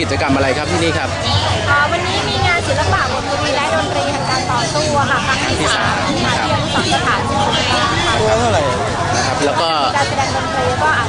กิจกรรมอะไรครับที่นี่ครับอ่าวันนี้มีงานศิลปะบนเวทีและดนตรีแห่งการต่อสู้อะค่ะครั้งที่สามมาที่อนุสรณ์สถานที่สุรินทร์ค่ะตัวเท่าไหร่นะครับแล้วก็การแสดงดนตรีก็อาจ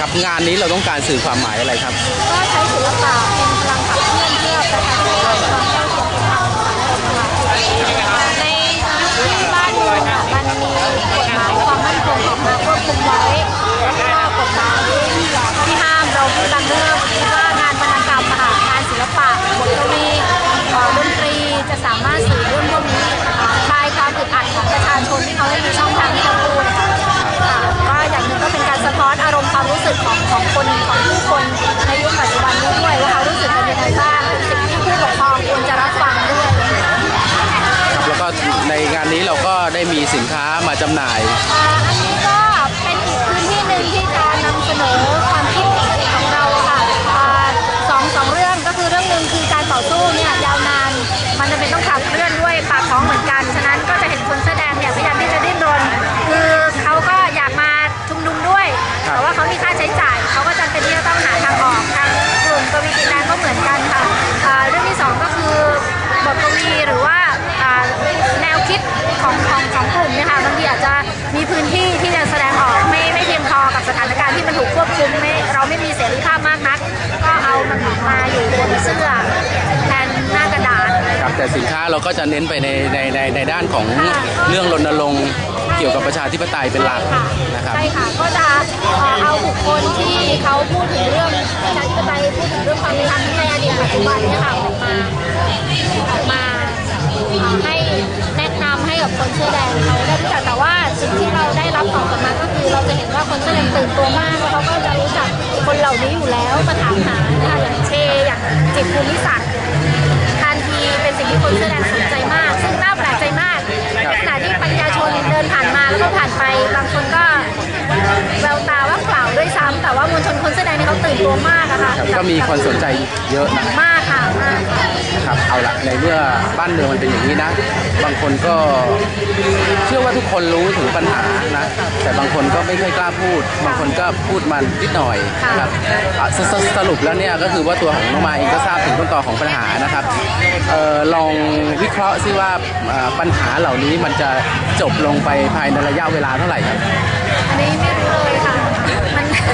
ครับงานนี้เราต้องการสื่อความหมายอะไรครับ ก็ใช้ศิลปะเป็นพลังขับเคลื่อนเพื่อประชาธิ จำหน่าย สินค้าเราก็จะเน้นไปในในในในด้านของเรื่องรณรงค์เกี่ยวกับประชาธิปไตยเป็นหลักค่ะนะครับ ใช่ค่ะ ก็จะเอ่อเอาบุคคลที่เขาพูดถึงเรื่องประชาธิปไตยพูดถึงเรื่องความเป็นธรรมในอดีตปัจจุบันเนี่ยค่ะออกมาออกมาเอ่อให้แนะนำให้กับคนเสื้อแดงเขาได้รู้จักแต่ว่าสิ่งที่เราได้รับตอบกลับมาก็คือเราจะเห็นว่าคนเสื้อแดงตื่นตัวมากแล้วเขาก็จะรู้จักคนเหล่านี้อยู่แล้วมาถามหานะคะอย่างเชอย่างจิตรภูมิศักดิ์ทานทีเป็ ที่คนเสื้อแดงสนใจมาก ซึ่งน่าแปลกใจมากในขณะที่ปัญญาชนเดินผ่านมาแล้วก็ผ่านไป บางคนก็แววตา แต่ว่ามวลชนคนเสื้อแดงนี่เขาตื่นตัวมากอะค่ะครับก็มีคนสนใจเยอะนะมากค่ะมากค่ะครับเอาละในเมื่อบ้านเมืองมันเป็นอย่างนี้นะ บางคนก็เชื่อว่าทุกคนรู้ถึงปัญหานะ แต่บางคนก็ไม่ค่อยกล้าพูด บางคนก็พูดมันนิดหน่อยนะครับอะสสสรุปแล้วเนี่ยก็คือว่าตัวของน้องมายเองก็ทราบถึงต้นตอของปัญหานะครับเออลองวิเคราะห์ซิว่าอ่าปัญหาเหล่านี้มันจะจบลงไปภายในระยะเวลาเท่าไหร่ครับ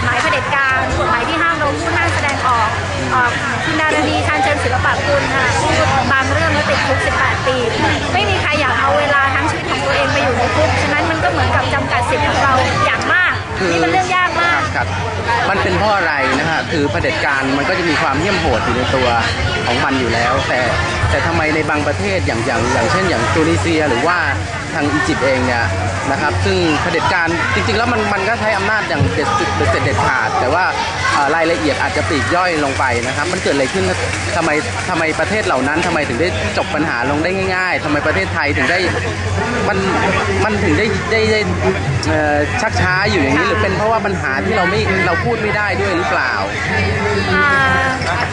ฎหมายเผด็จการกฎหมายที่ห้ามเราพูดห้ามแสดงออกคุณดารณีชาญเชิญศิลปะคุณค่ะพูดบางเรื่องแล้วติดคุก 18 ปี ไม่มีใครอยากเอาเวลาทั้งชีวิตของตัวเองไปอยู่ในคุกฉะนั้นมันก็เหมือนกับจำกัดสิทธิ์ของเราอย่างมากนี่เป็นเรื่องยากมากครับมันเป็นเพราะอะไรนะฮะคือเผด็จการมันก็จะมีความเหี้ยมโหดอยู่ในตัวของมันอยู่แล้ว แต่แต่ทำไมในบางประเทศอย่างอย่างอย่างเช่น อย่างตูนิเซียหรือว่าทางอียิปต์เองเนี่ย นะครับ ซึ่งเผด็จการจริงๆ แล้วมันมันก็ใช้อำนาจอย่างเด็ดสุดเด็ดเด็ดขาด แต่ว่าเอ่อรายละเอียดอาจจะปลีกย่อยลงไปนะครับ มันเกิดอะไรขึ้นทำไมทำไมประเทศเหล่านั้นทำไมถึงได้จบปัญหาลงได้ง่าย ๆทำไมประเทศไทยถึงได้มันมันถึงได้ได้ได้เอ่อชักช้าอยู่อย่างนี้หรือเป็นเพราะว่าปัญหาที่เราไม่เราพูดไม่ได้ด้วยหรือเปล่าอ่า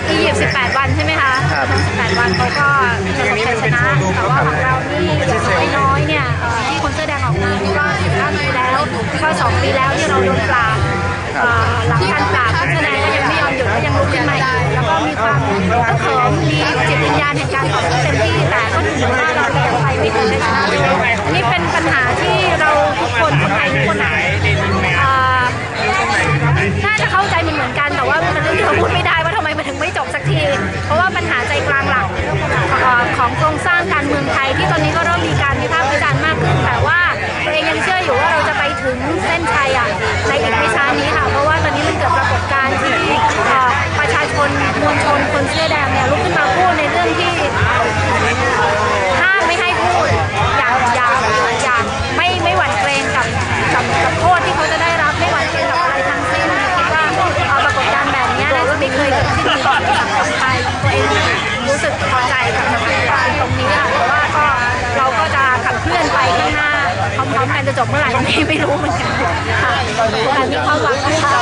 อียิปต์18 วันใช่ไหมคะครับ18 วันเขาก็ประสบชัยชนะแต่ว่าของเรานี่อย่าง ก็สองปีแล้วที่เราโดนปราบหลังการปราบคนเสื้อแดงก็ยังไม่ยอมหยุดก็ยังลุกขึ้นมาอีกแล้วก็มีความก็เขิมมีจิตวิญญาณแห่งการต่อสู้เต็มที่แต่ก็ถือว่าเราก็ยังไปไม่ถึง อไหร่ไม่ไม่รู้เหมือนกันค่ะการมีความหวังนะคะ